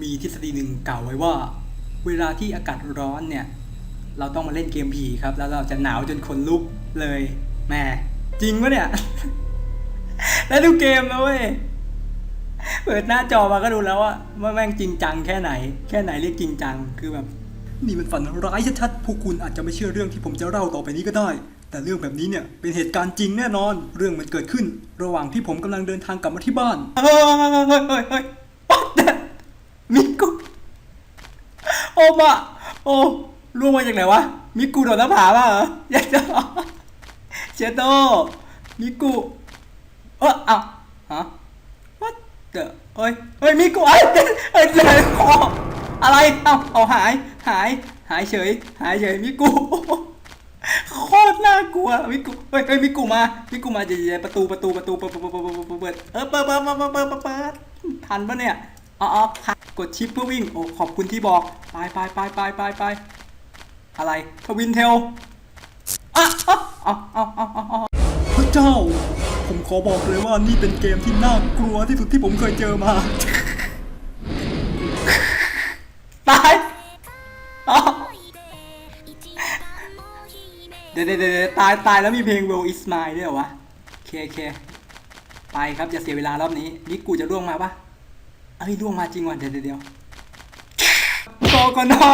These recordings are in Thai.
มีทฤษฎีหนึ่งกล่าวไว้ว่า เวลาที่อากาศร้อนเนี่ย เราต้องมาเล่นเกมผีครับ แล้วเราจะหนาวจนขนลุกเลยแหมจริงปะเนี่ย แล้วดูเกมนะเว้ยเปิดหน้าจอมาก็ดูแล้วว่าว่าแม่งจริงจังแค่ไหน แค่ไหนเรียกจริงจังคือแบบ นี่มันฝันร้ายชัดๆพวกคุณอาจจะไม่เชื่อเรื่องที่ผมจะเล่าต่อไปนี้ก็ได้ แต่เรื่องแบบนี้เนี่ยเป็นเหตุการณ์จริงแน่นอน เรื่องมันเกิดขึ้น ระหว่างที่ผมกำลังเดินทางกลับมาที่บ้านเฮ้ยเฮ้ยเฮ้ยเฮ้ย What the มิกุ โอ้บะโอ้ล่วงมาจากไหนวะ มิกุโดดหน้าผาป่ะเหรออยากจะเชโตมิกุเออเอาฮะ What the เฮ้ย เฮ้ยมิกุเอ้ยเอ้ยเลยคออะไร เอาเอาหาย หาย หายเฉย หายเฉยมิกุโคตรน่ากลัวมิกุเฮ้ยเฮ้ยมิกุมามิกุมาเดี๋ๆประตูประตูประตูเปิดเปิดเปิดเปิดเปิดเปิดเออเปิดเปิดเปิดเปิดเปิดทันปะเนี่ยอ๋ออ๋อค่ะ กดชิปเพื่อวิ่งโอ้ขอบคุณที่บอก ไปไปไปไปไปไปอะไรทวินเทลอะอะอะอะอะอะอะพระเจ้า ผมขอบอกเลยว่านี่เป็นเกมที่น่ากลัวที่สุดที่ผมเคยเจอมา ตายอ๋อเดี๋ยวเดี๋ยวเดี๋ยวตายตายแล้วมีเพลง World is Mine ด้วยเหรอวะโอเคโอเคไปครับอย่าเสียเวลารอบนี้มิกูจะล่วงมาปะ อ้ยล่วงมาจริงว่ะเดี๋ยวเดี๋ยวเดี๋ยวโกโกนอ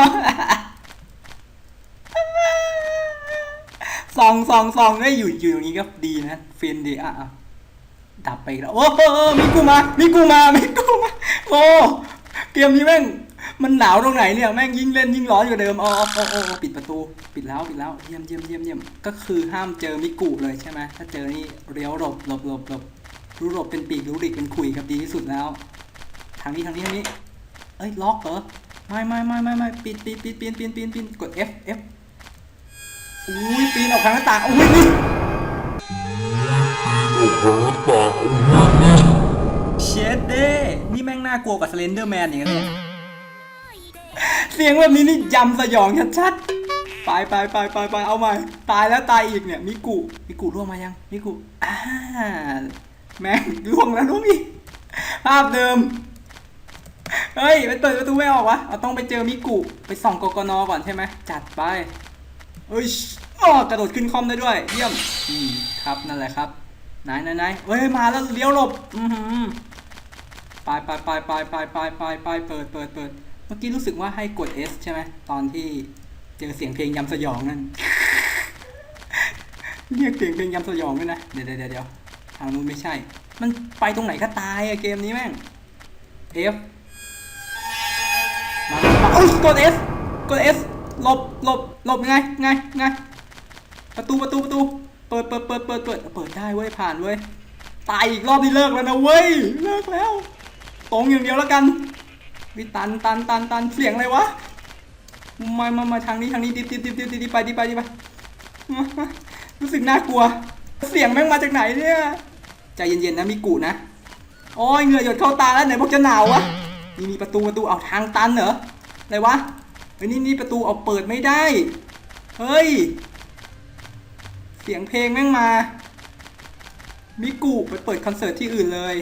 สองสองสองได้ยอยู่อยู่ตรงนี้ก็ดีนะฟินดีอะอะดับไปแล้วโอ้โหมิกูมามิกูมามิกูมา โอ้เกมนี้แม่งมันหนาวตรงไหนเนี่ยแม่งยิ่งเล่นยิ่งร้อนกว่เดิมอ๋อโอ้โอ้โอ้ปิดประตู ปิดแล้วปิดแล้วเยี่ยมเยี่ยมเยี่ยมเยี่ยมก็คือห้ามเจอมิกูเลยใช่ไหมถ้าเจอนี่เลี้ยวหลบหลบหลบหลบรู้หลบเป็นปีกรู้หลีกเป็นขุยครับดีที่สุดแล้ว ทางนี้ทางนี้ทางนี้ เอ้ยล็อกเหรอ ไม่ไม่ไม่ไม่ไม่ปิดปิดปิดปีนปีนปีนปีนกด F F อุ้ยปีนออกทางหน้าต่างอุ้ยนี่เชดเด้นี่แม่งน่ากลัวกว่าสเลนเดอร์แมนอย่างเงี้ยเลยเสียงแบบนี้นี่ยำสยองชัดๆไปไปไปไปไปเอาใหม่ตายแล้วตายอีกเนี่ยมิกุมิกุล่วงมายังมิกุอ่าแม่งล่วงแล้วล่วงอีกภาพเดิม เฮ้ยไปเปิดประตูไม่ออกวะเราต้องไปเจอมิกุ ไปส่องกกนก่อนใช่ไหมจัดไปเอ้ยอ้อกระโดดขึ้นคอมได้ด้วย เยี่ยมอืมครับนั่นแหละครับไหนไหนไหนเฮ้ยมาแล้วเลี้ยวหลบอือหือไปไปไปไปไปไปไปไปเปิดเปิดเปิดเมื่อกี้รู้สึกว่าให้กด S ใช่ไหมตอนที่เจอเสียงเพลงยำสยองนั่นเรียกเสียงเพลงยำสยองด้วยนะเดี๋ยวเดี๋ยวเดี๋ยวทางนู้นไม่ใช่ มันไปตรงไหนก็ตายอะเกมนี้แม่ง F อ้ยกด S กด S หลบหลบหลบไงไงไงประตูประตูประตูเปิดเปิดเปิดเปิดเปิดเปิดได้เว้ยผ่านเว้ยตายอีกรอบนี่เลิกแล้วนะเว้ยเลิกแล้ว ตรงอย่างเดียวแล้วกันวิตันตันตันตันเสียงอะไรวะมามามาทางนี้ทางนี้ดิบดิบดิบดิบดิบไปดิบไปดิบไปรู้สึกน่ากลัว เสียงแม่งมาจากไหนเนี่ยใจเย็นๆนะมิกุนะโอ้ยเหงื่อหยดเข้าตาแล้วไหนบอกจะหนาววะนี่มีประตูประตูเอาทางตันเหรอ อะไรวะเฮ้นี่นี่ประตูเอาเปิดไม่ได้ เฮ้ย เสียงเพลงแม่งมา มิกุไปเปิดคอนเสิร์ตที่อื่นเลย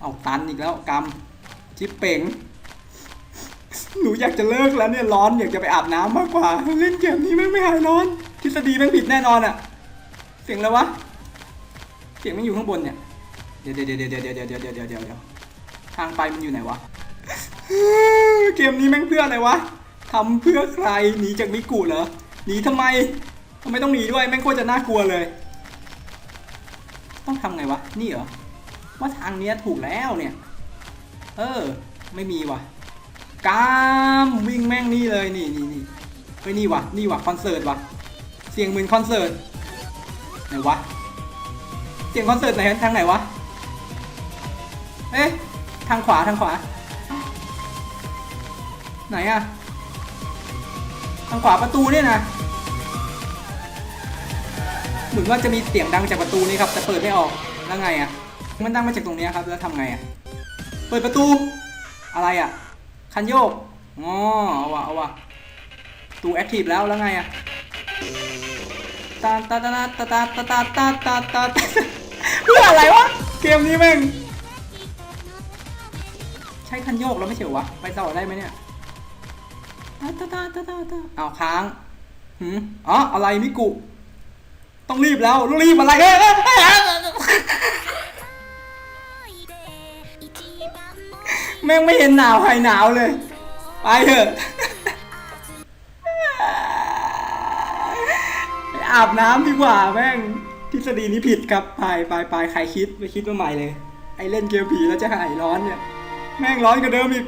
เอาตันอีกแล้วกำชิปเป่ง หนูอยากจะเลิกแล้วเนี่ยร้อนอยากจะไปอาบน้ำมากกว่า เล่นเกมนี้แม่งไม่หายร้อน ทฤษฎีแม่งผิดแน่นอนอะเสียงอะไรวะ เสียงแม่งอยู่ข้างบนเนี่ยเดี๋ยวเดี๋ยวเดี๋ยวเดี๋ยวเดี๋ยวเดี๋ยวเดี๋ยวเดี๋ยวเดี๋ยวเดี๋ยวทางไปมันอยู่ไหนวะ เกมนี้แม่งเพื่ออะไรวะทำเพื่อใครหนีจากมิกุเหรอหนีทำไมทำไมต้องหนีด้วยแม่งโคตรจะน่ากลัวเลย ต้องทำไงวะ นี่เหรอ ว่าทางเนี้ยถูกแล้วเนี่ย เออ ไม่มีวะกามวิ่งแม่งนี่เลยนี่นี่นี่เฮ้ยนี่วะนี่วะคอนเสิร์ตวะเสียงเหมือนคอนเสิร์ตไหนวะเสียงคอนเสิร์ตไหนทางไหนวะ เอ๊ะทางขวาทางขวา ไหนอะทางขวาประตูเนี่ยนะเหมือนว่าจะมีเสียงดังจากประตูนี้ครับแต่เปิดไม่ออกแล้วไงอะมันดังมาจากตรงนี้ครับแล้วทำไงอะเปิดประตู อะไรอะคันโยกอ๋อเอาวะเอาวะตูแอคทีฟแล้วแล้วไงอะตาตาตาตาตาตาตาตาตาตาเพื่ออะไรวะเกมนี้แม่งใช้คันโยกแล้วไม่ใช่เหรอวะไปต่อได้ไหมเนี่ย ตาตาตาตาตาเอาค้างหืมอ๋ออะไรมิกุ ต้องรีบแล้วรีบอะไรเอ้ยแม่งไม่เห็นหนาวใครหนาวเลย ไปเถอะอาบน้ำดีกว่าแม่งทฤษฎีนี้ผิดครับไปไปไปใครคิดไปคิดมาใหม่เลย ไอเล่นเกมผีแล้วจะหายร้อนเนี่ย แม่งร้อนกว่าเดิมอีก